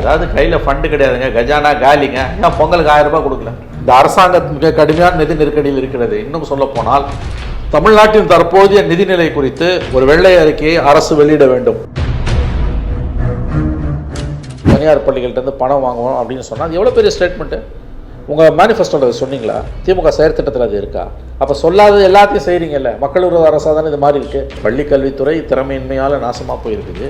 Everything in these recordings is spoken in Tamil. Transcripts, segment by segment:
அதாவது கையில் ஃபண்டு கிடையாதுங்க. கஜானா காலிங்க. ஏன் பொங்கலுக்கு ஆயிரம் ரூபாய் கொடுக்கல? இந்த அரசாங்கம் மிக கடுமையான நிதி நெருக்கடியில் இருக்கிறது. இன்னும் சொல்ல போனால் தமிழ்நாட்டின் தற்போதைய நிதிநிலை குறித்து ஒரு வெள்ளை அறிக்கையை அரசு வெளியிட வேண்டும். தனியார் பள்ளிகள்கிட்ட இருந்து பணம் வாங்குவோம் அப்படின்னு சொன்னால் அது எவ்வளோ பெரிய ஸ்டேட்மெண்ட்டு உங்கள் மேனிஃபெஸ்டோவில் சொன்னீங்களா? திமுக செயற்திட்டத்தில் அது இருக்கா? அப்போ சொல்லாத எல்லாத்தையும் செய்கிறீங்கல்ல மக்கள் விரோத அரசாக தானே இது மாதிரி இருக்குது பள்ளி கல்வித்துறை திறமையின்மையால் நாசமாக போயிருக்குது.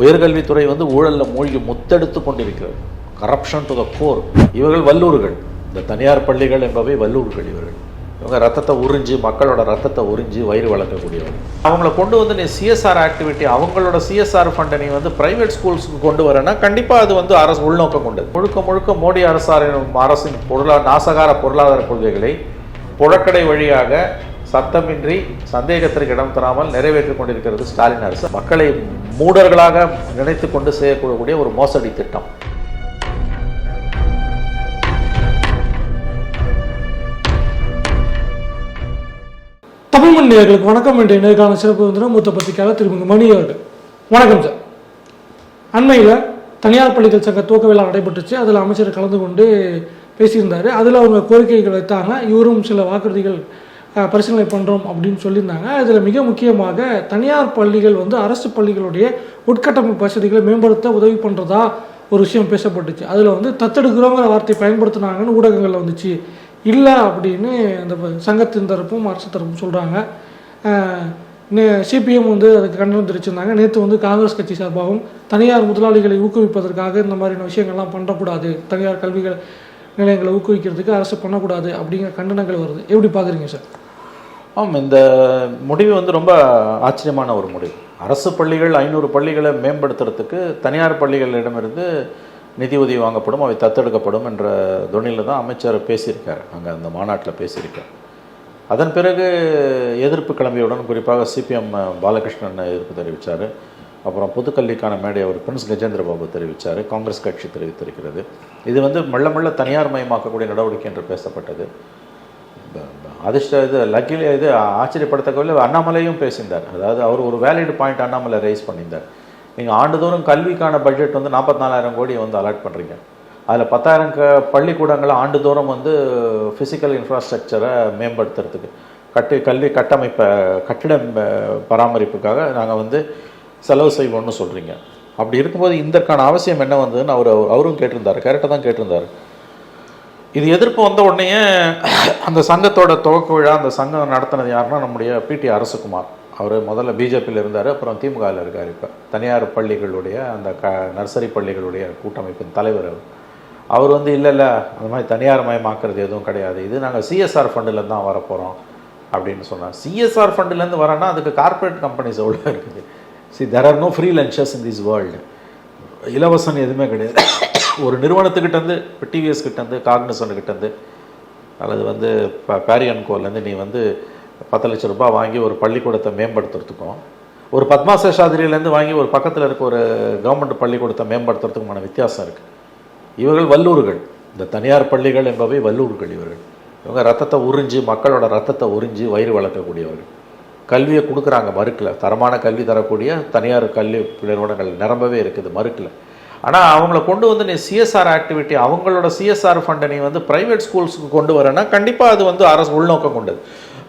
உயர்கல்வித்துறை வந்து ஊழலில் மூழ்கி முத்தெடுத்து கொண்டிருக்கிறது. கரப்ஷன் டு த கோர் இவர்கள் வல்லூர்கள். இந்த தனியார் பள்ளிகள் என்பவை வல்லூர்கள் இவர்கள். இவங்க ரத்தத்தை உறிஞ்சி மக்களோட ரத்தத்தை உறிஞ்சி வயிறு வளர்க்கக்கூடியவர்கள். அவங்கள கொண்டு வந்து நீ சிஎஸ்ஆர் ஆக்டிவிட்டி அவங்களோட சிஎஸ்ஆர் ஃபண்டை நீ வந்து பிரைவேட் ஸ்கூல்ஸுக்கு கொண்டு வரேன்னா கண்டிப்பாக அது வந்து அரசு உள்நோக்கம் கொண்டது. முழுக்க முழுக்க மோடி அரசாரின் அரசின் பொருளா நாசகார பொருளாதார கொள்கைகளை புழக்கடை வழியாக சத்தமின்றி சந்தேகத்திற்கு இடம் தராமல் நிறைவேற்றிக் கொண்டிருக்கிறது ஸ்டாலின் அரசு. மக்களை மூடர்களாக நினைத்து கொண்டு செய்யக்கூடிய ஒரு மோசடி திட்டம். தமிழ் மண்ணியர்களுக்கு வணக்கம் என்ற நேர்காண சிறப்பு விருந்தினர் மூத்த பத்திரிகையாளர் திருமதி மணி அவர்கள். வணக்கம் சார். அண்மையில் தனியார் பள்ளிகள் சங்க துவக்க விழா நடைபெற்றுச்சு. அதில் அமைச்சர் கலந்து கொண்டு பேசியிருந்தார். அதில் அவங்க கோரிக்கைகள் வைத்தாங்க. இவரும் சில வாக்குறுதிகள் பரிசீலனை பண்ணுறோம் அப்படின்னு சொல்லியிருந்தாங்க. அதில் மிக முக்கியமாக தனியார் பள்ளிகள் வந்து அரசு பள்ளிகளுடைய உட்கட்டமைப்பு வசதிகளை மேம்படுத்த உதவி பண்ணுறதா ஒரு விஷயம் பேசப்பட்டுச்சு. அதில் வந்து தத்தெடுக்கிறோங்கிற வார்த்தை பயன்படுத்தினாங்கன்னு ஊடகங்களில் வந்துச்சு. இல்லை அப்படின்னு அந்த சங்கத்தின் தரப்பும் அரசு தரப்பும் சொல்கிறாங்க சிபிஎம் வந்து அதுக்கு கண்டனம் தெரிவிச்சிருந்தாங்க. நேற்று வந்து காங்கிரஸ் கட்சி சார்பாகவும் தனியார் முதலாளிகளை ஊக்குவிப்பதற்காக இந்த மாதிரியான விஷயங்கள்லாம் பண்ணக்கூடாது தனியார் கல்விகள் நிலையங்களை ஊக்குவிக்கிறதுக்கு அரசு பண்ணக்கூடாது அப்படிங்கிற கண்டனங்கள் வருது. எப்படி பார்க்குறீங்க சார்? ஆமாம் இந்த முடிவு வந்து ரொம்ப ஆச்சரியமான ஒரு முடிவு. அரசு பள்ளிகள் ஐநூறு பள்ளிகளை மேம்படுத்துறதுக்கு தனியார் பள்ளிகளிடமிருந்து நிதி உதவி வாங்கப்படும் அவை தத்தெடுக்கப்படும் என்ற துணியில் தான் அமைச்சர் பேசியிருக்கார். அங்கே அந்த மாநாட்டில் பேசியிருக்கார். அதன் பிறகு எதிர்ப்பு கிளம்பியவுடன் குறிப்பாக சிபிஎம் பாலகிருஷ்ணன் எதிர்ப்பு தெரிவித்தார் அப்புறம் பொதுக்கல்விக்கான மேடை அவர் பிரின்ஸ் கஜேந்திர பாபு தெரிவித்தார் காங்கிரஸ் கட்சி தெரிவித்திருக்கிறது. இது வந்து மெல்ல மெல்ல தனியார் மயமாக்கக்கூடிய நடவடிக்கை என்று பேசப்பட்டது. ப- அதிர்ஷ்ட இது லக்கிலி இது ஆச்சரியப்படுத்தக்கவில்லை. அண்ணாமலையும் பேசியிருந்தார். அதாவது அவர் ஒரு வேலிட் பாயிண்ட் அண்ணாமலை ரைஸ் பண்ணியிருந்தார். நீங்கள் ஆண்டுதோறும் கல்விக்கான பட்ஜெட் வந்து நாற்பத்தி கோடியை வந்து அலாட் பண்ணுறீங்க அதில் பத்தாயிரம் க பள்ளிக்கூடங்களை ஆண்டுதோறும் வந்து ஃபிசிக்கல் இன்ஃப்ராஸ்ட்ரக்சரை மேம்படுத்துறதுக்கு. கட்டு கல்வி கட்டமைப்பை கட்டிட பராமரிப்புக்காக நாங்கள் வந்து செலவு செய்வோம்னு சொல்கிறீங்க அப்படி இருக்கும்போது இதற்கான அவசியம் என்ன வந்ததுன்னு அவர் அவரும் கேட்டிருந்தார். கரெக்டாக தான் கேட்டிருந்தார். இது எதிர்ப்பு வந்த உடனேயே அந்த சங்கத்தோட துவக்க விழா அந்த சங்கம் நடத்தினது யாருன்னா நம்முடைய பிடி அரசகுமார் அவர் முதல்ல பிஜேபியில் இருந்தார் அப்புறம் திமுகவில் இருக்கார் இப்போ. தனியார் பள்ளிகளுடைய அந்த க நர்சரி பள்ளிகளுடைய கூட்டமைப்பின் தலைவர் அவர். அவர் வந்து இல்லை இல்லை அந்த மாதிரி தனியார் மயமாக்குறது எதுவும் கிடையாது. இது நாங்கள் சிஎஸ்ஆர் ஃபண்டில் தான் வரப்போகிறோம் அப்படின்னு சொன்னார். சிஎஸ்ஆர் ஃபண்டுலேருந்து வரேன்னா அதுக்கு கார்ப்பரேட் கம்பெனிஸ் எவ்வளோ இருக்குது? See there are no free lunches in this world இலவசம் எதுவுமே கிடையாது. ஒரு நிறுவனத்துக்கிட்டேருந்து இப்போ டிவிஎஸ் கிட்டேருந்து காக்னிசன் கிட்டேருந்து அல்லது வந்து இப்போ பேரியன் கோலேருந்து நீ வந்து பத்து லட்ச ரூபாய் வாங்கி ஒரு பள்ளிக்கூடத்தை மேம்படுத்துறதுக்கும் ஒரு பத்மா சேஷாதிரியிலேருந்து வாங்கி ஒரு பக்கத்தில் இருக்க ஒரு கவர்மெண்ட் பள்ளிக்கூடத்தை மேம்படுத்துறதுக்குமான வித்தியாசம் இருக்குது இவர்கள் வல்லூர்கள். இந்த தனியார் பள்ளிகள் என்பவை வல்லூர்கள் இவர்கள். இவங்க ரத்தத்தை உறிஞ்சி மக்களோட ரத்தத்தை உறிஞ்சி வயிறு வளர்க்கக்கூடியவர்கள். கல்வியை கொடுக்குறாங்க மறுக்கல. தரமான கல்வி தரக்கூடிய தனியார் கல்வி நிறுவனங்கள் நிரம்பவே இருக்குது மறுக்கலை. ஆனால் அவங்கள கொண்டு வந்து நீ சிஎஸ்ஆர் ஆக்டிவிட்டி அவங்களோட சிஎஸ்ஆர் ஃபண்டை நீ வந்து ப்ரைவேட் ஸ்கூல்ஸுக்கு கொண்டு வரேன்னா கண்டிப்பாக அது வந்து அரசு உள்நோக்கம் கொண்டது.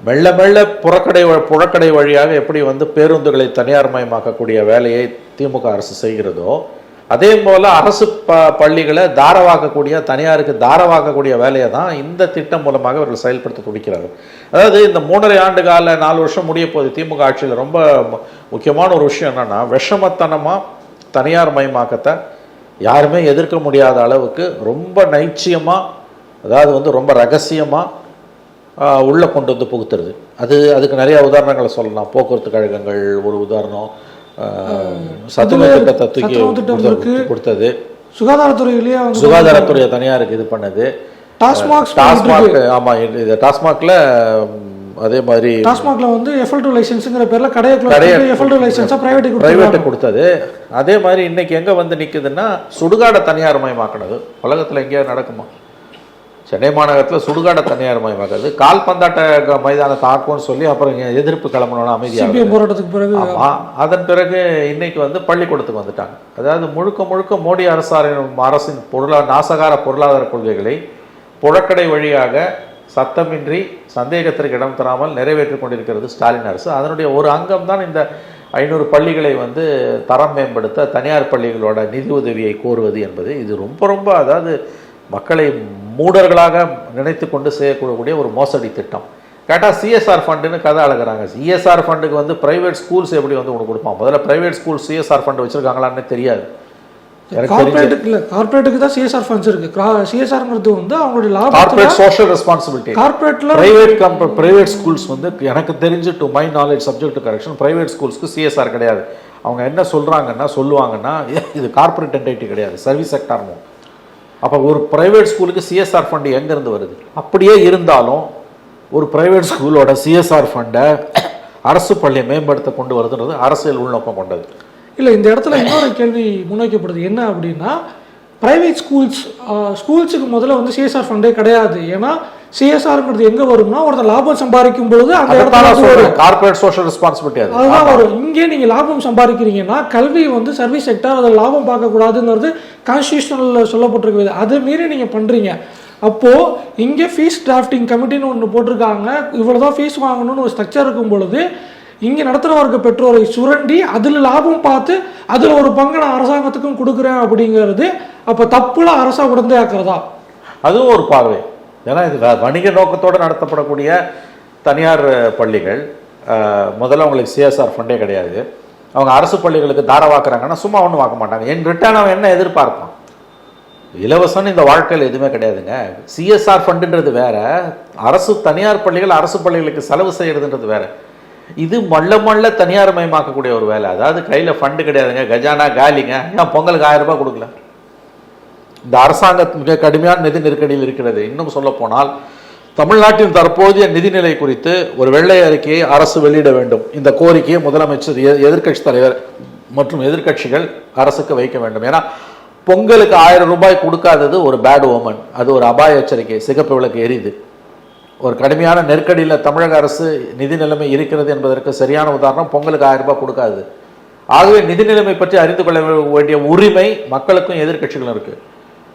மெல்ல மெல்ல புறக்கடை புறக்கடை வழியாக எப்படி வந்து பேருந்துகளை தனியார் மயமாக்கக்கூடிய வேலையை திமுக அரசு செய்கிறதோ அதே போல் அரசு ப பள்ளிகளை தாரவாக்கக்கூடிய தனியாருக்கு தாரவாக்கக்கூடிய வேலையை தான் இந்த திட்டம் மூலமாக அவர்கள் செயல்படுத்த துடிக்கிறார்கள் அதாவது இந்த மூன்றரை ஆண்டு கால நாலு வருஷம் முடிய போது திமுக ஆட்சியில். ரொம்ப முக்கியமான ஒரு விஷயம் என்னென்னா விஷமத்தனமாக தனியார் மயமாக்கத்தை யாருமே எதிர்க்க முடியாத அளவுக்கு ரொம்ப நைச்சியமாக அதாவது வந்து ரொம்ப ரகசியமாக உள்ளே கொண்டு வந்து புகுத்துறது. அது அதுக்கு நிறைய உதாரணங்களை சொல்லலாம். போக்குவரத்து கழகங்கள் ஒரு உதாரணம். சத்துணவு திட்டத்தை தூக்கி. கொடுத்தது. சுகாதாரத்துறையிலேயே வந்து சுகாதாரத்துறை தனியாருக்கு இது பண்ணது. டாஸ்மாக் டாஸ்மாக் ஆமாம் இது டாஸ்மாக்ல அதே மாதிரி டாஸ்மாக்ல வந்து எஃப்எல் டூ லைசன்ஸுங்கிற பேர்ல கடையை கடையை எஃப்எல் டூ லைசன்ஸா பிரைவேட் பிரைவேட்டு கொடுத்தது. அதே மாதிரி இன்னைக்கு எங்கே வந்து நிற்குதுன்னா சுடுகாடை தனியார் மயமாக்கினது உலகத்தில் எங்கேயாவது நடக்குமா? சென்னை மாநகரத்தில் சுடுகாட தனியார் மயமாக்குறது கால்பந்தாட்ட மைதானத்தை ஆக்கும்னு சொல்லி அப்புறம் எதிர்ப்பு கிளம்பணும்னு அமைதியாக போராட்டத்துக்கு பிறகு ஆமா. அதன் பிறகு இன்னைக்கு வந்து பள்ளிக்கூடத்துக்கு வந்துட்டாங்க. அதாவது முழுக்க முழுக்க மோடி அரசாரின் அரசின் பொருளா நாசகார பொருளாதார கொள்கைகளை புழக்கடை வழியாக சத்தமின்றி சந்தேகத்திற்கு இடம் தராமல் நிறைவேற்றிக் கொண்டிருக்கிறது ஸ்டாலின் அரசு. அதனுடைய ஒரு அங்கம் தான் இந்த ஐநூறு பள்ளிகளை வந்து தரம் மேம்படுத்த தனியார் பள்ளிகளோட நிதி உதவியை கோருவது என்பது. இது ரொம்ப ரொம்ப அதாவது மக்களை மூடர்களாக நினைத்து கொண்டு செய்யக்கூடிய ஒரு மோசடி திட்டம். கேட்டால் சிஎஸ்ஆர் ஃபண்டுன்னு கதை அழகிறாங்க. சிஎஸ்ஆர் ஃபண்டுக்கு வந்து ப்ரைவேட் ஸ்கூல்ஸ் எப்படி வந்து உனக்கு கொடுப்பான்? முதல்ல ப்ரைவேட் ஸ்கூல் சிஎஸ்ஆர் ஃபண்டு வச்சிருக்காங்களான்னு தெரியாது. இல்லை கார்பரேட்டுக்கு தான் சிஎஸ்ஆர் ஃபண்ட்ஸ் இருக்கு. சிஎஸ்ஆர்ங்கிறது வந்து அவங்களுடைய லாபத்தில் கார்பரேட் சோஷியல் ரெஸ்பான்சிபிலிட்டி கார்பரேட்ல பிரைவேட் பிரைவேட் ஸ்கூல்ஸ் வந்து எனக்கு தெரிஞ்சு to my knowledge subject correction private ஸ்கூல்ஸ்க்கு CSR கிடையாது. அவங்க என்ன சொல்கிறாங்கன்னா சொல்லுவாங்கன்னா இது கார்பரேட் என்டைட்டி கிடையாது. சர்வீஸ் செக்டார்னு அப்போ ஒரு பிரைவேட் ஸ்கூலுக்கு சிஎஸ்ஆர் ஃபண்டு எங்கேருந்து வருது? அப்படியே இருந்தாலும் ஒரு பிரைவேட் ஸ்கூலோட சிஎஸ்ஆர் ஃபண்டை அரசு பள்ளியை மேம்படுத்த கொண்டு வருதுன்றது அரசியல் உள்நோக்கம் கொண்டது. இல்லை இந்த இடத்துல இன்னொரு கேள்வி முன்வைக்கப்படுது. என்ன அப்படின்னா பிரைவேட் ஸ்கூல்ஸ் ஸ்கூல்ஸுக்கு முதல்ல வந்து சிஎஸ்ஆர் ஃபண்டே கிடையாது. ஏன்னா சிஎஸ்ஆர்ங்கிறது எங்க வரும்னா ஒருத்தர் லாபம் சம்பாதிக்கும் பொழுது அந்த இடத்துல கார்பரேட் சோஷியல் ரெஸ்பான்சிபிலிட்டி அது. அதுதான் வரும். இங்கே நீங்க லாபம் சம்பாதிக்கிறீங்கன்னா கல்வி வந்து சர்வீஸ் செக்டர் அதில் லாபம் பார்க்கக்கூடாதுங்கிறது கான்ஸ்டியூஷனில் சொல்லப்பட்டிருக்குது அதை மீறி நீங்க பண்றீங்க. அப்போ இங்கே ஃபீஸ் டிராஃப்டிங் கமிட்டின்னு ஒன்று போட்டிருக்காங்க. இவ்வளவுதான் ஃபீஸ் வாங்கணும்னு ஒரு ஸ்ட்ரக்சர் இருக்கும் பொழுது இங்கே நடத்துகிறவருக்கு பெற்றோரை சுரண்டி அதில் லாபம் பார்த்து அதில் ஒரு பங்கு நான் அரசாங்கத்துக்கும் கொடுக்குறேன் அப்படிங்கிறது அப்போ தப்புல அரசா உடந்தே அதுவும் ஒரு பார்வை. ஏன்னா இது வணிக நோக்கத்தோடு நடத்தப்படக்கூடிய தனியார் பள்ளிகள் முதல்ல அவங்களுக்கு சிஎஸ்ஆர் ஃபண்டே கிடையாது. அவங்க அரசு பள்ளிகளுக்கு தாரவாக்குறாங்கன்னா சும்மா ஒன்றும் வாக்க மாட்டாங்க. என் ரிட்டர்ன் அவன் என்ன எதிர்பார்ப்பான்? இலவசம்னு இந்த வாழ்க்கையில் எதுவுமே கிடையாதுங்க. சிஎஸ்ஆர் ஃபண்டுன்றது வேற. அரசு தனியார் பள்ளிகள் அரசு பள்ளிகளுக்கு செலவு செய்கிறதுன்றது வேற. இது மல்ல மல்ல தனியார் மயமாக்கக்கூடிய ஒரு வேலை. அதாவது கையில் ஃபண்டு கிடையாதுங்க. கஜானா காலிங்க. ஏன் பொங்கலுக்கு ஆயிரம் ரூபாய் கொடுக்கல? இந்த அரசாங்கம் மிக கடுமையான நிதி நெருக்கடியில் இருக்கிறது. இன்னும் சொல்ல போனால் தமிழ்நாட்டின் தற்போதைய நிதிநிலை குறித்து ஒரு வெள்ளை அறிக்கையை அரசு வெளியிட வேண்டும். இந்த கோரிக்கையை முதலமைச்சர் எ- எதிர்க்கட்சி தலைவர் மற்றும் எதிர்க்கட்சிகள் அரசுக்கு வைக்க வேண்டும். ஏன்னா பொங்கலுக்கு ஆயிரம் ரூபாய் கொடுக்காதது ஒரு பேட் ஓமன் அது ஒரு அபாய எச்சரிக்கை. சிகப்பு விளக்கு எரியுது. ஒரு கடுமையான நெருக்கடியில் தமிழக அரசு நிதி நிலைமை இருக்கிறது என்பதற்கு சரியான உதாரணம் பொங்கலுக்கு ஆயிரம் ரூபாய் கொடுக்காது. ஆகவே நிதி நிலைமை பற்றி அறிந்து கொள்ள வேண்டிய உரிமை மக்களுக்கும் எதிர்க்கட்சிகளும் இருக்குது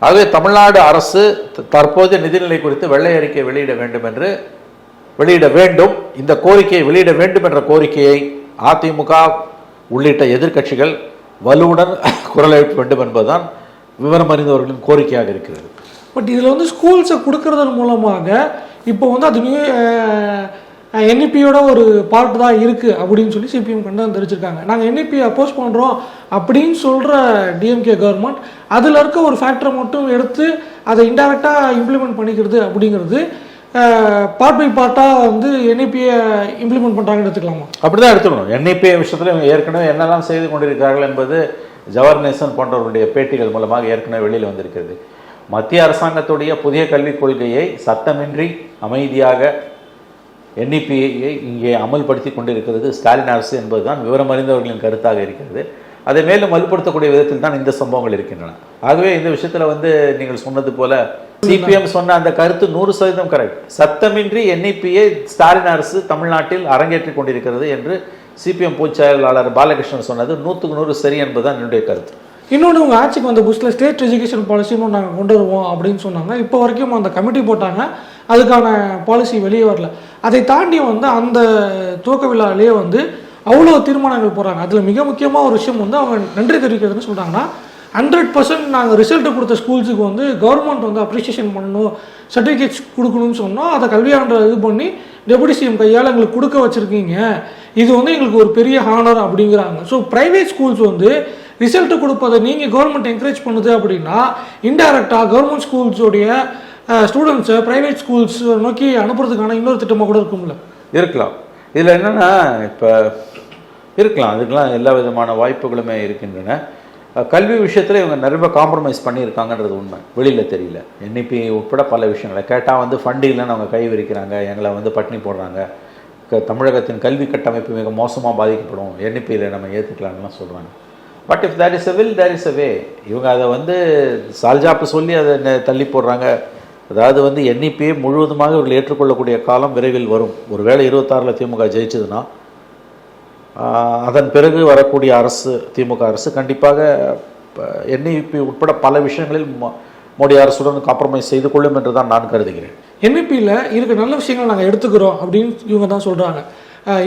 ஆகவே தமிழ்நாடு அரசு த- தற்போதைய நிதிநிலை குறித்து வெள்ளை அறிக்கை வெளியிட வேண்டும் என்று வெளியிட வேண்டும். இந்த கோரிக்கையை வெளியிட வேண்டும் என்ற கோரிக்கையை அதிமுக உள்ளிட்ட எதிர்க்கட்சிகள் வலுவுடன் குரல் எழுப்ப வேண்டும் என்பதுதான் விவரம் அறிந்தவர்களின் கோரிக்கையாக இருக்கிறது. பட் இதில் வந்து ஸ்கூல்ஸை கொடுக்கறதன் மூலமாக இப்போ வந்து அது நியூ என்இபியோட ஒரு பார்ட் தான் இருக்குது அப்படின்னு சொல்லி சிபிஎம் கண்டனம் தெரிவிச்சிருக்காங்க. நாங்கள் என்இபி அப்போஸ் பண்ணுறோம் அப்படின்னு சொல்கிற டிஎம்கே கவர்மெண்ட் அதில் இருக்க ஒரு ஃபேக்டரை மட்டும் எடுத்து அதை இன்டெரக்டாக இம்ப்ளிமெண்ட் பண்ணிக்கிறது அப்படிங்கிறது பார்ட் பை பார்ட்டாக வந்து என்இபியை இம்ப்ளிமெண்ட் பண்ணுறாங்கன்னு எடுத்துக்கலாமா? அப்படிதான் எடுத்துக்கணும். என்ஐபி விஷயத்தில் இவங்க ஏற்கனவே என்னெல்லாம் செய்து கொண்டிருக்கிறார்கள் என்பது ஜவஹர் நேசன் போன்றவருடைய பேட்டிகள் மூலமாக ஏற்கனவே வெளியில் வந்திருக்கிறது. மத்திய அரசாங்கத்துடைய புதிய கல்விக் கொள்கையை சத்தமின்றி அமைதியாக என்இபியை இங்கே அமல்படுத்தி கொண்டிருக்கிறது. ஸ்டாலின் அரசு என்பதுதான் விவரம் அறிந்தவர்களின் கருத்தாக இருக்கிறது. அதை மேலும் வலுப்படுத்தக்கூடிய விதத்தில் தான் இந்த சம்பவங்கள் இருக்கின்றன. ஆகவே இந்த விஷயத்தில் வந்து நீங்கள் சொன்னது போல சிபிஎம் சொன்ன அந்த கருத்து நூறு சதவீதம் கரெக்ட் சத்தமின்றி என்இபியை ஸ்டாலின் அரசு தமிழ்நாட்டில் அரங்கேற்றிக் கொண்டிருக்கிறது என்று சிபிஎம் பொதுச் செயலாளர் பாலகிருஷ்ணன் சொன்னது. நூற்றுக்கு நூறு சரி என்பதுதான் என்னுடைய கருத்து. இன்னொன்று உங்கள் ஆட்சிக்கு வந்த புதுசில் ஸ்டேட் எஜுகேஷன் பாலிசின்னு நாங்கள் கொண்டு வருவோம் அப்படின்னு சொன்னாங்க. இப்போ வரைக்கும் அந்த கமிட்டி போட்டாங்க. அதுக்கான பாலிசி வெளியே வரல. அதை தாண்டி வந்து அந்த துவக்க விழாவிலேயே வந்து அவ்வளோ தீர்மானங்கள் போடுறாங்க. அதில் மிக முக்கியமாக ஒரு விஷயம் வந்து அவங்க நன்றி தெரிவிக்கிறதுன்னு சொல்கிறாங்கன்னா ஹண்ட்ரட் பர்சன்ட் நாங்கள் ரிசல்ட் கொடுத்த ஸ்கூல்ஸுக்கு வந்து கவர்மெண்ட் வந்து அப்ரிஷியேஷன் பண்ணணும் சர்டிஃபிகேட்ஸ் கொடுக்கணும்னு சொன்னோம். அதை கல்வியாண்டை இது பண்ணி டெபுட்டி சிஎம் கையால் எங்களுக்கு கொடுக்க வச்சுருக்கீங்க. இது வந்து எங்களுக்கு ஒரு பெரிய ஹானர் அப்படிங்கிறாங்க. ஸோ ப்ரைவேட் ஸ்கூல்ஸ் வந்து ரிசல்ட் கொடுப்பதை நீங்கள் கவர்மெண்ட் என்கரேஜ் பண்ணுது அப்படின்னா இன்டைரக்டாக கவர்மெண்ட் ஸ்கூல்ஸோடைய ஸ்டூடெண்ட்ஸை ப்ரைவேட் ஸ்கூல்ஸ் நோக்கி அனுப்புறதுக்கான இன்னொரு திட்டமாக கூட இருக்கும்ல? இருக்கலாம். இதில் என்னென்னா இப்போ இருக்கலாம். அதுக்கெல்லாம் எல்லா விதமான வாய்ப்புகளுமே இருக்கின்றன. கல்வி விஷயத்தில் இவங்க நிறைய காம்ப்ரமைஸ் பண்ணியிருக்காங்கன்றது உண்மை. வெளியில் தெரியல. என்இபி உட்பட பல விஷயங்களை. கேட்டால் வந்து ஃபண்டு இல்லைன்னு அவங்க கை விரிக்கிறாங்க. எங்களை வந்து பட்டினி போடுறாங்க. க- தமிழகத்தின் கல்வி கட்டமைப்பு மிக மோசமாக பாதிக்கப்படும். என்இபியில் நம்ம ஏற்றுக்கலாம்லாம் சொல்கிறாங்க but if there is a will there is a way இவங்க அதை வந்து சால்ஜாப்பு சொல்லி அதை தள்ளி போடுறாங்க. அதாவது வந்து என்இபியை முழுவதுமாக இவர்கள் ஏற்றுக்கொள்ளக்கூடிய காலம் விரைவில் வரும். ஒருவேளை இருபத்தாறில் திமுக ஜெயிச்சதுன்னா அதன் பிறகு வரக்கூடிய அரசு திமுக அரசு கண்டிப்பாக என்ஐபி உட்பட பல விஷயங்களில் மோடி அரசுடன் காம்ப்ரமைஸ் செய்து கொள்ளும் என்று தான் நான் கருதுகிறேன். என்ஐபியில் இருக்க நல்ல விஷயங்கள் நாங்கள் எடுத்துக்கிறோம் அப்படின்னு இவங்க தான் சொல்கிறாங்க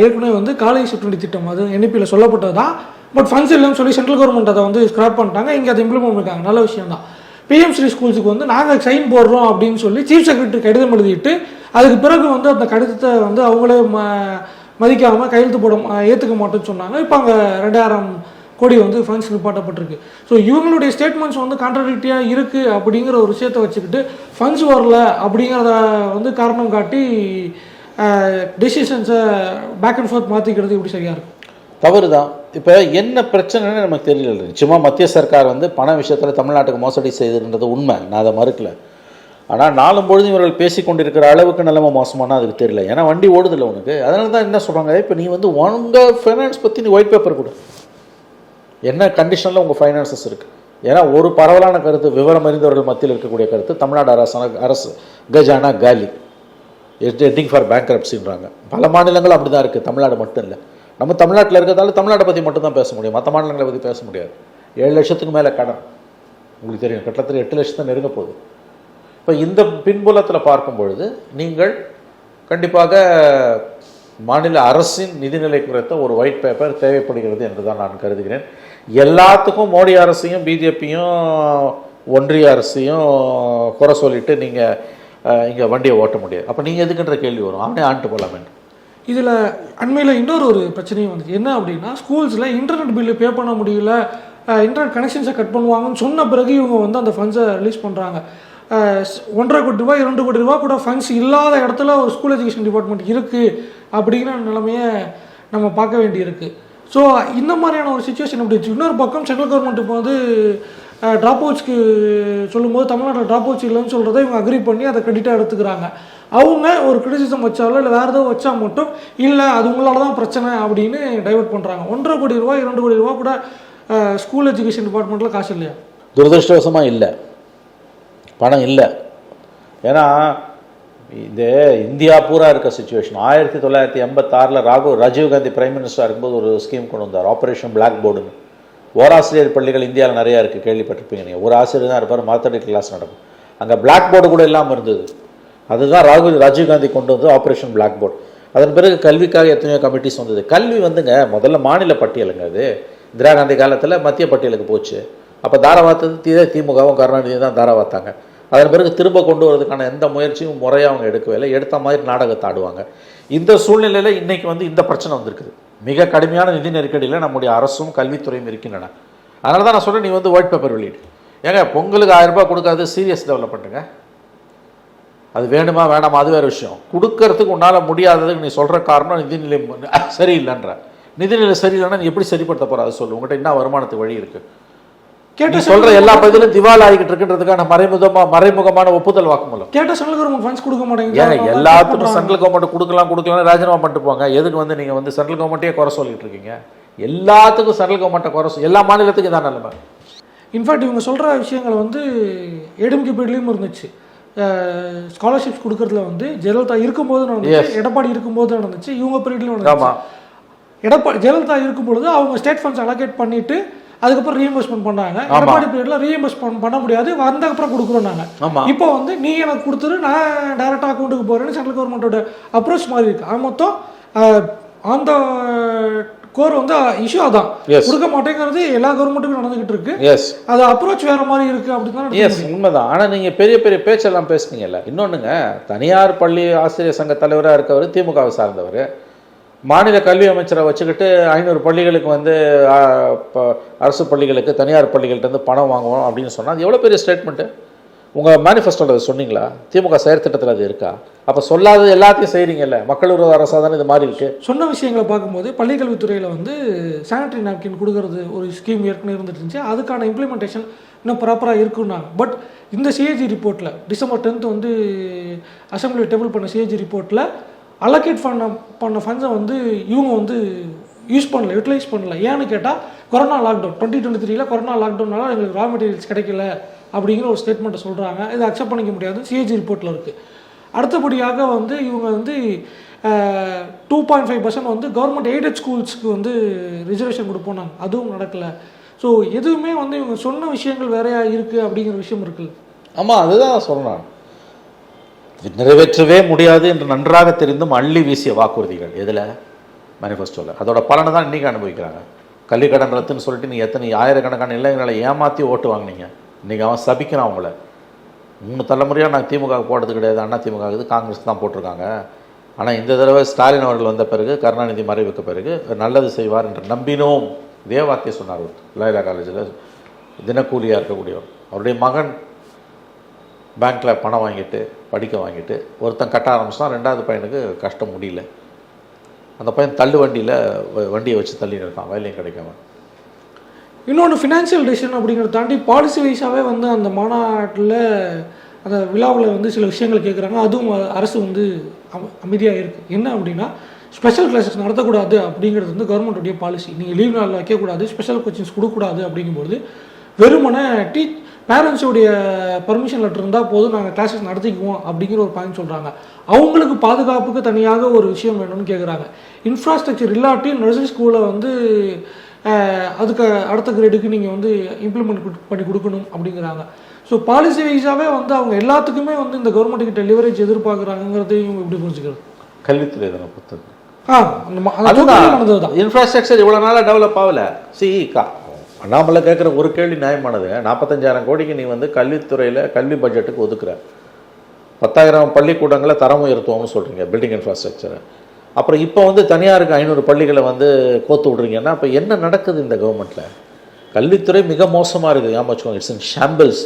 ஏற்கனவே வந்து காலை சுற்றுண்டி திட்டம் அது என்ஐபியில் சொல்லப்பட்டது தான் பட் ஃபண்ட்ஸ் இல்லைன்னு சொல்லி சென்ட்ரல் கவர்மெண்ட் அதை வந்து ஸ்க்ராப் பண்ணிட்டாங்க. இங்கே அதை இம்ப்ளிமெண்ட் பண்ணிருக்காங்க. நல்ல விஷயம் தான் பிஎம் ஸ்ரீ ஸ்கூல்ஸுக்கு வந்து நாங்கள் சைன் போடுறோம் அப்படின்னு சொல்லி சீஃப் செக்ரட்டரி கடிதம் எழுதிட்டு அதுக்கு பிறகு வந்து அந்த கடிதத்தை வந்து அவங்களே ம மதிக்காமல் கையெழுத்து போட ஏற்றுக்க மாட்டோம்னு சொன்னாங்க. இப்போ அங்கே ரெண்டாயிரம் கோடி வந்து ஃபண்ட்ஸ் நிப்பாட்டப்பட்டிருக்கு. ஸோ இவங்களுடைய ஸ்டேட்மெண்ட்ஸ் வந்து கான்ட்ரடிக்டியாக இருக்குது அப்படிங்கிற ஒரு விஷயத்தை வச்சுக்கிட்டு ஃபண்ட்ஸ் வரல அப்படிங்கிறத வந்து காரணம் காட்டி டெசிஷன்ஸை பேக் அண்ட் ஃபோர்த் மாற்றிக்கிறது இப்படி சரியாக இருக்கும் தவறு தான் இப்போ என்ன பிரச்சனைன்னு நமக்கு தெரியல. நிச்சயமாக மத்திய சர்க்கார் வந்து பண விஷயத்தில் தமிழ்நாட்டுக்கு மோசடி செய்ததுன்றது உண்மை. நான் அதை மறுக்கல. ஆனால் நாளும் பொழுது இவர்கள் பேசி கொண்டிருக்கிற அளவுக்கு நிலைமை மோசமானா அதுக்கு தெரியல. ஏன்னா வண்டி ஓடுதில்ல உனக்கு. அதனால தான் என்ன சொல்கிறாங்க இப்போ நீ வந்து உங்கள் ஃபைனான்ஸ் பற்றி நீ ஒயிட் பேப்பர் கொடு. என்ன கண்டிஷனில் உங்கள் ஃபைனான்சஸ் இருக்குது ஏன்னா ஒரு பரவலான கருத்து விவரம் அறிந்தவர்கள் மத்தியில் இருக்கக்கூடிய கருத்து தமிழ்நாடு அரசான அரசு கஜானா காலி. எட்டிங் ஃபார் பேங்க்ரப்சின்றாங்க பல மாநிலங்கள் அப்படி தான் இருக்குது தமிழ்நாடு மட்டும் இல்லை. நம்ம தமிழ்நாட்டில் இருக்கிறதால தமிழ்நாட்டை பற்றி மட்டும் தான் பேச முடியும். மற்ற மாநிலங்களை பற்றி பேச முடியாது. ஏழு லட்சத்துக்கு மேலே கடன். உங்களுக்கு தெரியும் கிட்டத்தட்ட எட்டு லட்சத்தை நெருங்க போகுது. இப்போ இந்த பின்புலத்தில் பார்க்கும் பொழுது நீங்கள் கண்டிப்பாக மாநில அரசின் நிதிநிலை குறித்த ஒரு ஒயிட் பேப்பர் தேவைப்படுகிறது என்று தான் நான் கருதுகிறேன். எல்லாத்துக்கும் மோடி அரசையும் பிஜேபியும் ஒன்றிய அரசையும் குறை சொல்லிட்டு நீங்கள் இங்கே வண்டியை ஓட்ட முடியாது. அப்போ நீங்கள் எதுக்குன்ற கேள்வி வரும். அவனே ஆண்டு போகலாமே இதில் அண்மையில் இன்னொரு ஒரு பிரச்சனையும் வந்துச்சு. என்ன அப்படின்னா ஸ்கூல்ஸில் இன்டர்நெட் பில்லு பே பண்ண முடியல. இன்டர்நெட் கனெக்ஷன்ஸை கட் பண்ணுவாங்கன்னு சொன்ன பிறகு இவங்க வந்து அந்த ஃபண்ட்ஸை ரிலீஸ் பண்ணுறாங்க ஒன்றரை கோடி ரூபாய் இரண்டு கோடி ரூபாய் கூட ஃபண்ட்ஸ் இல்லாத இடத்துல ஒரு ஸ்கூல் எஜுகேஷன் டிபார்ட்மெண்ட் இருக்குது அப்படிங்கிற நிலைமையை நம்ம பார்க்க வேண்டியிருக்கு. ஸோ இந்த மாதிரியான ஒரு சுச்சுவேஷன் அப்படி இன்னொரு பக்கம் சென்ட்ரல் கவர்மெண்ட் இப்போ வந்து ட்ராப் அவுட்ஸ்க்கு சொல்லும்போது தமிழ்நாட்டில் ட்ராப் அவுட்ஸ் இல்லைன்னு சொல்கிறத இவங்க அக்ரி பண்ணி அதை கிரெடிட்டாக எடுத்துக்கிறாங்க. அவங்க ஒரு கிரிட்டிசிசம் வச்சாலோ இல்லை வேறு ஏதோ வச்சா மட்டும் இல்லை அது உங்களால் தான் பிரச்சனை அப்படின்னு டைவர்ட் பண்ணுறாங்க ஒன்றரை கோடி ரூபாய் இரண்டு கோடி ரூபா கூட ஸ்கூல் எஜுகேஷன் டிபார்ட்மெண்ட்டில் காசு இல்லையா? துரதிருஷ்டவசமாக இல்லை. பணம் இல்லை. ஏன்னா இது இந்தியா பூரா இருக்க சுச்சுவேஷன் ஆயிரத்தி தொள்ளாயிரத்தி எண்பத்தாறில் ராகு ராஜீவ்காந்தி பிரைம் மினிஸ்டராக இருக்கும்போது ஒரு ஸ்கீம் கொண்டு வந்தார். ஆப்ரேஷன் பிளாக் போர்டுன்னு ஓராசிரியர் பள்ளிகள் இந்தியாவில் நிறையா இருக்குது கேள்விப்பட்டிருப்பீங்க நீங்கள் ஒரு ஆசிரியர் தான் இருப்பார் மாத்தடி கிளாஸ் நடக்கும். அங்கே பிளாக் போர்டு கூட இல்லாமல் இருந்தது. அதுதான் ராகுல் ராஜீவ்காந்தி கொண்டு வந்து ஆப்ரேஷன் பிளாக் போர்டு அதன் பிறகு கல்விக்காக எத்தனையோ கமிட்டிஸ் வந்தது. கல்வி வந்துங்க முதல்ல மாநில பட்டியலுங்க அது. இந்திரா காந்தி காலத்தில் மத்திய பட்டியலுக்கு போச்சு. அப்போ தாராவாத்தது தீதே திமுகவும் கருணாநிதி தான் தாராவாத்தாங்க. அதன் பிறகு திரும்ப கொண்டு வரதுக்கான எந்த முயற்சியும் முறையாக அவங்க எடுக்கவே இல்லை. எடுத்த மாதிரி நாடகத்தை ஆடுவாங்க. இந்த சூழ்நிலையில் இன்றைக்கி வந்து இந்த பிரச்சனை வந்திருக்குது. மிக கடுமையான நிதி நெருக்கடியில் நம்முடைய அரசும் கல்வித்துறையும் இருக்கின்றன. அதனால தான் நான் சொல்கிறேன் நீ வந்து ஒயிட் பேப்பர் வெளியிடு. ஏங்க பொங்கலுக்கு ஆயிரம் ரூபாய் கொடுக்காது சீரியஸ் டெவலப்மெண்ட்டுங்க அது வேணுமா வேணாமா அது வேறு விஷயம். கொடுக்கறதுக்கு உன்னால் முடியாததுக்கு நீ சொல்கிற காரணம் நிதிநிலை சரியில்லைன்ற. நிதிநிலை சரியில்லைன்னா நீ எப்படி சரிப்படுத்த போகிற அதை சொல்லு. உங்கள்கிட்ட என்ன வருமானத்துக்கு வழி இருக்குது கேட்ட சொல்கிற எல்லா பதிலும் திவால் ஆகிக்கிட்டு இருக்குன்றதுக்கான மறைமுகமா மறைமுகமான ஒப்புதல் வாக்குமூலம். கேட்ட சென்ட்ரல் கவர்மெண்ட் ஃபண்ட்ஸ் கொடுக்க ஏங்க மாட்டேங்குது எல்லாத்துக்கும் சென்ட்ரல் கவர்மெண்ட் கொடுக்கலாம் கொடுக்கலாம் ராஜினாமா பண்ணிட்டு போங்க. எதுக்கு வந்து நீங்கள் வந்து சென்ட்ரல் கவர்மெண்ட்டே குறை சொல்லிட்டு இருக்கீங்க? எல்லாத்துக்கும் சென்ட்ரல் கவர்மெண்ட்டை குறை எல்லா மாநிலத்துக்கும் இதான் நிலைமை. இன்ஃபேக்ட் இவங்க சொல்கிற விஷயங்கள் வந்து ஏடிஎம்கே பீரியட்லேயும் இருந்துச்சு. ஸ்காலர்ஷிப்ஸ் கொடுக்கறதுல வந்து ஜெயலலிதா இருக்கும்போது நடந்துச்சு எடப்பாடி இருக்கும்போது நடந்துச்சு இவங்க பீரியட்லையும் நடந்துச்சு. எடப்பாடி ஜெயலலிதா இருக்கும் பொழுது அவங்க ஸ்டேட் ஃபண்ட்ஸ் அலோகேட் பண்ணிட்டு அதுக்கப்புறம் ரீஇன்வெஸ்ட்மெண்ட் பண்ணாங்க. எடப்பாடி பீரியட்ல ரீஇன்வெஸ்ட்மெண்ட் பண்ண முடியாது வந்தக்கப்புறம் கொடுக்குறோம் நாங்க. ஆமாம் இப்போ வந்து நீ எனக்கு கொடுத்துரு நான் டைரக்ட் அக்கௌண்ட்டுக்கு போறேன்னு சென்ட்ரல் கவர்மெண்ட்டோட அப்ரோச் மாதிரி இருக்கு அது மொத்தம் அந்த கோர் வந்து இஷ்யூ அதான். கொடுக்க மாட்டேங்கிறது எல்லா கவர்மெண்ட்டுக்கும் நடந்துகிட்டு இருக்கு எஸ் அது அப்ரோச் வேற மாதிரி இருக்கு அப்படின்னு எஸ் உண்மைதான். ஆனால் நீங்கள் பெரிய பெரிய பேச்செல்லாம் பேசுனீங்கல்ல. இன்னொன்றுங்க தனியார் பள்ளி ஆசிரியர் சங்க தலைவராக இருக்கவர் திமுகவை சார்ந்தவர். மாநில கல்வி அமைச்சரை வச்சுக்கிட்டு ஐநூறு பள்ளிகளுக்கு வந்து அரசு பள்ளிகளுக்கு தனியார் பள்ளிகள்ட்ட இருந்து பணம் வாங்குவோம் அப்படின்னு சொன்னால் அது எவ்வளோ பெரிய ஸ்டேட்மெண்ட்டு உங்கள் மேனிஃபெஸ்டோவில் அதை சொன்னீங்களா? திமுக செயற்திட்டத்தில் அது இருக்கா? அப்போ சொல்லாத எல்லாத்தையும் செய்கிறீங்கல்ல மக்கள் விரோத அரசாக தானே இது மாதிரி இருக்குது சொன்ன விஷயங்களை பார்க்கும்போது பள்ளிக்கல்வித்துறையில் வந்து சானிட்டரி நாப்கின் கொடுக்கறது ஒரு ஸ்கீம் ஏற்கனவே இருந்துட்டு இருந்துச்சு. அதுக்கான இம்ப்ளிமெண்டேஷன் இன்னும் ப்ராப்பராக இருக்குன்னாங்க பட் இந்த சிஏஜி ரிப்போர்ட்டில் டிசம்பர் டென்த் வந்து அசம்பிளி டேபிள் பண்ண சிஏஜி ரிப்போர்ட்டில் அலோகேட் பண்ண பண்ண ஃபண்ட்ஸை வந்து இவங்க வந்து யூஸ் பண்ணல யூட்டிலைஸ் பண்ணல. ஏன்னு கேட்டால் கொரோனா லாக்டவுன் டுவெண்ட்டி டுவெண்ட்டி த்ரீல கொரோனா லாக்டவுனால எங்களுக்கு ரா மெட்டீரியல்ஸ் கிடைக்கல. அப்படிங்கிற ஒரு ஸ்டேட்மெண்ட்டை சொல்கிறாங்க இதை அக்செப்ட் பண்ணிக்க முடியாது. சிஏஜி ரிப்போர்ட்டில் இருக்குது அடுத்தபடியாக வந்து இவங்க வந்து டூ பாயிண்ட் ஃபைவ் பர்சன்ட் வந்து கவர்மெண்ட் எய்டட் ஸ்கூல்ஸ்க்கு வந்து ரிசர்வேஷன் கொடுப்போம் அதுவும் நடக்கலை. ஸோ எதுவுமே வந்து இவங்க சொன்ன விஷயங்கள் வேறையா இருக்குது அப்படிங்கிற விஷயம் இருக்குல்ல. ஆமாம் அதுதான் சொல்கிறேன் நிறைவேற்றவே முடியாது என்று நன்றாக தெரிந்தும் அள்ளி வீசிய வாக்குறுதிகள். எதில்? மேனிஃபெஸ்டோவில் அதோட பலனை தான் இன்றைக்கி அனுபவிக்கிறாங்க. கல்வி கடன் ரத்துன்னு சொல்லிட்டு நீங்கள் எத்தனை ஆயிரக்கணக்கான இளைஞர்களை ஏமாற்றி ஓட்டு வாங்குனீங்க. இன்றைக்கி அவன் சபிக்கிறான் அவங்கள மூணு தலைமுறையாக நாங்கள் திமுக போட்டது கிடையாது அண்ணா திமுக இது காங்கிரஸ் தான் போட்டிருக்காங்க. ஆனால் இந்த தடவை ஸ்டாலின் அவர்கள் வந்த பிறகு கருணாநிதி மறைவுக்கு பிறகு நல்லது செய்வார் என்று நம்பினோம். இதே வார்த்தையை சொன்னார் அவர் லைலா காலேஜில். தினக்கூலியாக இருக்கக்கூடியவர். அவருடைய மகன் பேங்க்கில் பணம் வாங்கிட்டு படிக்க வாங்கிட்டு ஒருத்தன் கட்ட ஆரம்பிச்சான் ரெண்டாவது பையனுக்கு கஷ்டம் முடியல. அந்த பையன் தள்ளு வண்டியில் வண்டியை வச்சு தள்ளி இருக்கான் வேலையும் கிடைக்காம. இன்னொன்று ஃபினான்ஷியல் டிசிஷன் அப்படிங்கிறத தாண்டி பாலிசி வைஸாகவே வந்து அந்த மாநாட்டில் அந்த விழாவில் வந்து சில விஷயங்கள் கேட்குறாங்க அதுவும் அரசு வந்து அமைதியாக இருக்குது என்ன அப்படின்னா ஸ்பெஷல் கிளாஸஸ் நடத்தக்கூடாது அப்படிங்கிறது வந்து கவர்மெண்ட்டுடைய பாலிசி நீங்கள் லீவ் நாளில் வைக்கக்கூடாது ஸ்பெஷல் கோச்சிங்ஸ் கொடுக்கக்கூடாது அப்படிங்கும்போது வெறுமனே டீச் பேரண்ட்ஸுடைய பர்மிஷன் லெட்டர் இருந்தால் போதும் நாங்கள் கிளாஸஸ் நடத்திக்குவோம் அப்படிங்கிற ஒரு பாயிண்ட் சொல்கிறாங்க அவங்களுக்கு பாதுகாப்புக்கு தனியாக ஒரு விஷயம் வேணும்னு கேட்குறாங்க இன்ஃப்ராஸ்ட்ரக்சர் இல்லாட்டி நர்சரி ஸ்கூலை வந்து அதுக்கு அடுத்த கிரேடுக்கு நீங்கள் வந்து இம்ப்ளிமெண்ட் பண்ணி கொடுக்கணும் அப்படிங்கிறாங்க. ஸோ பாலிசி வைஸாகவே வந்து அவங்க எல்லாத்துக்குமே வந்து இந்த கவர்மெண்ட் கிட்ட லிவரேஜ் எதிர்பார்க்குறாங்கிறதையும் எப்படி புரிஞ்சுக்கிறது? கல்வித்துறை இதனை பொறுத்தது. தான். இன்ஃப்ராஸ்ட்ரக்சர் இவ்வளோ நாளாக டெவலப் ஆகல. சி அண்ணாமலை கேட்குற ஒரு கேள்வி நியாயமானது. நாற்பத்தஞ்சாயிரம் கோடிக்கு நீ வந்து கல்வித்துறையில் கல்வி பட்ஜெட்டுக்கு ஒதுக்குற. பத்தாயிரம் பள்ளிக்கூடங்களை தரம் உயர்த்துவோம்னு சொல்கிறீங்க பில்டிங் இன்ஃப்ராஸ்ட்ரக்சரை அப்புறம் இப்போ வந்து தனியாருக்கு ஐநூறு பள்ளிகளை வந்து கோத்து விட்றீங்கன்னா அப்போ என்ன நடக்குது இந்த கவர்மெண்ட்டில் கல்வித்துறை மிக மோசமாக இருக்குது. ஞாபகம் வச்சுக்கோங்க இட்ஸ் இன் ஷாம்பிள்ஸ்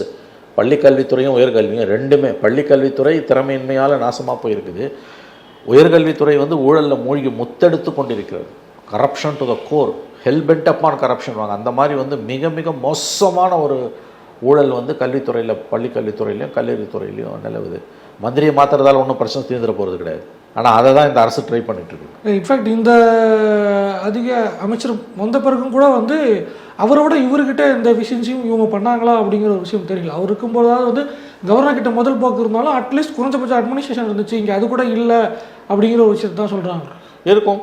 பள்ளிக்கல்வித்துறையும் உயர்கல்வியும் ரெண்டுமே. பள்ளிக்கல்வித்துறை திறமையின்மையால் நாசமாக போயிருக்குது. உயர்கல்வித்துறை வந்து ஊழலில் மூழ்கி முத்தெடுத்து கொண்டிருக்கிறது. Corruption to the core hellbent upon corruption வாங்க. அந்த மாதிரி வந்து மிக மிக மோசமான ஒரு ஊழல் வந்து கல்வித்துறையில் பள்ளிக்கல்வித்துறையிலையும் கல்லூரித்துறையிலையும் நிலவுது. மந்திரியை மாற்றுறதால ஒன்றும் பிரச்சனை தீர்ந்துட போகிறது கிடையாது. ஆனால் அதை தான் இந்த அரசு ட்ரை பண்ணிட்டு இருக்கு இன்ஃபேக்ட் இந்த அதிக அமைச்சர் வந்த பிறகும் கூட வந்து அவரோட இவர்கிட்ட இந்த விஷயத்தையும் இவங்க பண்ணாங்களா அப்படிங்கிற ஒரு விஷயம் தெரியல. அவர் இருக்கும்போதாவது வந்து கவர்னர் கிட்ட முதல் போக்கு இருந்தாலும் அட்லீஸ்ட் குறைஞ்சபட்ச அட்மினிஸ்ட்ரேஷன் இருந்துச்சு. இங்கே அது கூட இல்லை அப்படிங்கிற ஒரு விஷயத்தை தான் சொல்கிறாங்க இருக்கும்.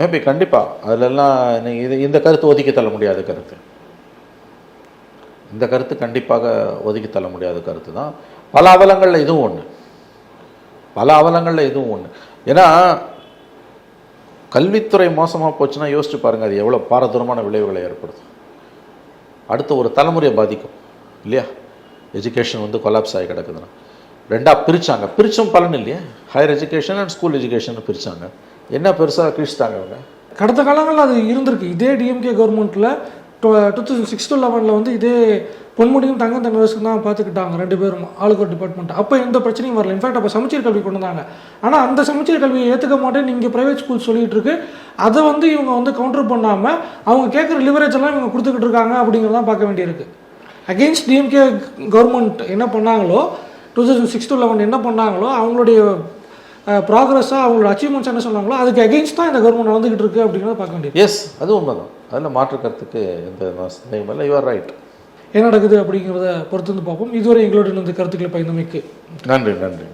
மேபி கண்டிப்பாக அதிலெல்லாம் நீ இது இந்த கருத்து ஒதுக்கி தள்ள முடியாத கருத்து. இந்த கருத்து கண்டிப்பாக ஒதுக்கி தள்ள முடியாத கருத்து தான். பல அவலங்களில் இதுவும் ஒன்று பல அவலங்களில் எதுவும் ஒன்று ஏன்னா கல்வித்துறை மோசமாக போச்சுன்னா யோசிச்சு பாருங்கள் அது எவ்வளோ பாரதூரமான விளைவுகளை ஏற்படுத்தும். அடுத்த ஒரு தலைமுறையை பாதிக்கும் இல்லையா? எஜுகேஷன் வந்து கொலாப்ஸ் ஆகி கிடக்குதுன்னா. ரெண்டாக பிரித்தாங்க பிரித்தும் பலன் இல்லையா. Higher education and school education பிரித்தாங்க என்ன பெருசாக கிழிச்சிட்டாங்க அவங்க கடந்த காலங்களில் அது இருந்திருக்கு. இதே டிஎம்கே கவர்மெண்ட்டில் டூ தௌசண்ட் சிக்ஸ் டு லெவனில் வந்து இதே பொன்முடியும் தங்கம் தங்கரசுக்கு தான் பார்த்துக்கிட்டாங்க ரெண்டு பேரும் ஆளுக்கு ஒரு டிபார்ட்மெண்ட் அப்போ எந்த பிரச்சனையும் வரல. இன்ஃபேக்ட் அப்போ சமச்சீர் கல்வி கொண்டு வந்தாங்க. ஆனால் அந்த சமச்சீர் கல்வியை ஏற்றுக்க மாட்டேன் நீங்கள் ப்ரைவேட் ஸ்கூல் சொல்லிட்டு இருக்கு. அதை வந்து இவங்க வந்து கவுண்டர் பண்ணாமல் அவங்க கேட்குற லிவரேஜ் எல்லாம் இவங்க கொடுத்துக்கிட்டு இருக்காங்க அப்படிங்கிறதான் பார்க்க வேண்டியிருக்கு. அகெயின்ஸ்ட் டிஎம்கே கவர்மெண்ட் என்ன பண்ணாங்களோ two thousand six to eleven என்ன பண்ணாங்களோ அவங்களுடைய ப்ராக்ரஸாக அவங்களோட அச்சீவ்மெண்ட்ஸ் என்ன சொன்னாங்களோ அதுக்கு அகெயின்ஸ்ட் தான் இந்த கவர்மெண்ட் நடந்துகிட்டு இருக்கு அப்படிங்கிறத பார்க்க வேண்டியது. எஸ் அது உண்மைதான். அதில் மாற்று கருத்துக்கு எந்த சந்தேகம் இல்லை. யூஆர் ரைட் என்ன நடக்குது அப்படிங்கிறத பொறுத்து வந்து பார்ப்போம். இதுவரை எங்களோட இந்த கருத்துக்களை பயந்தமைக்கு நன்றி நன்றி.